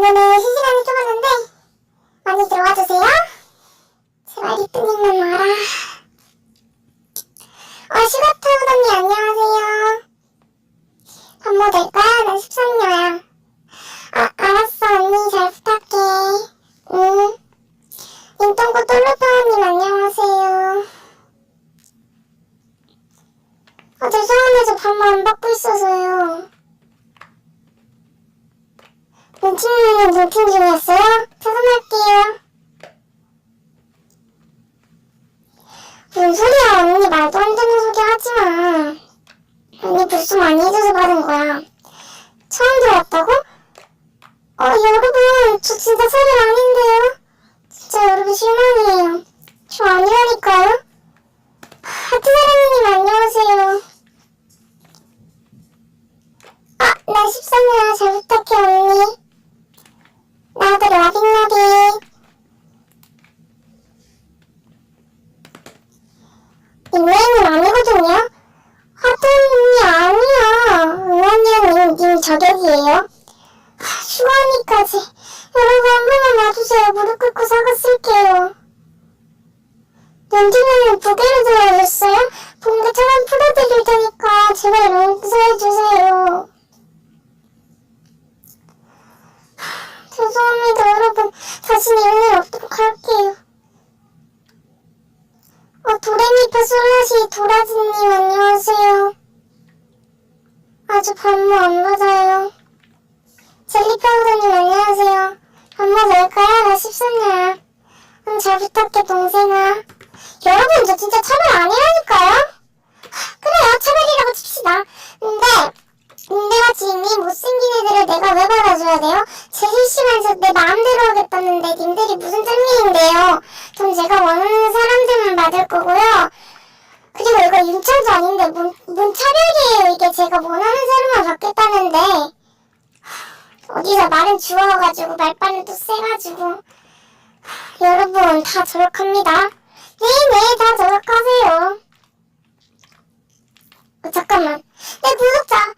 방금은 실시간을 켜봤는데 많이 들어와주세요. 제발 이쁜 일만 와라. 아 시가타운 언니 안녕하세요. 밥 뭐 될까요? 난 식상녀야 아 알았어 언니 잘 부탁해. 응. 인턴고 똘루파님 안녕하세요. 아 죄송한데 저 밥만 안 받고 있어서요. 눈팅님은 눈팅 중이었어요? 퇴근할게요. 뭔 소리야, 언니 말도 안 되는 소리 하지 마. 언니 불수 많이 해줘서 받은 거야. 처음 들어왔다고? 어, 여러분, 저 진짜 사실 아닌데요? 진짜 여러분 실망이에요. 저 아니라니까요? 하트사랑님 안녕하세요. 아, 나 13년 잘 부탁해, 언니. 닉네임은 아니거든요? 하트님 아니야. 응원이님, 님 저격이에요. 하, 슈가니까지. 여러분 한 번만 와주세요. 무릎 꿇고 사과 쓸게요. 연준이는 부계를 들어줬어요? 봉개 차단 풀어드릴 테니까 제발 용서해주세요. 하, 죄송합니다 여러분. 다신 이런 일 없도록 할게요. 솔라시 도라지님 안녕하세요. 아주 반모 안 맞아요. 젤리파우더님 안녕하세요. 엄마 날까요? 나 13년. 응, 잘 부탁해, 동생아. 여러분, 저 진짜 차별 아니라니까요? 하, 그래요, 차별이라고 칩시다. 근데, 지금 이 못생긴 애들을 내가 왜 받아줘야 돼요? 제 실시간에서 내 마음대로 하겠다는데, 님들이 무슨 짠미인데요? 전 제가 원하는 사람들만 받을 거고요. 이거 윤차도 아닌데, 뭔, 뭔 차별이에요, 이게. 제가 원하는 사람만 받겠다는데. 어디서 말은 주워가지고 말빨은 또 세가지고. 하, 여러분 다 저력합니다. 네네 다 저력하세요. 어, 잠깐만. 내내 구독자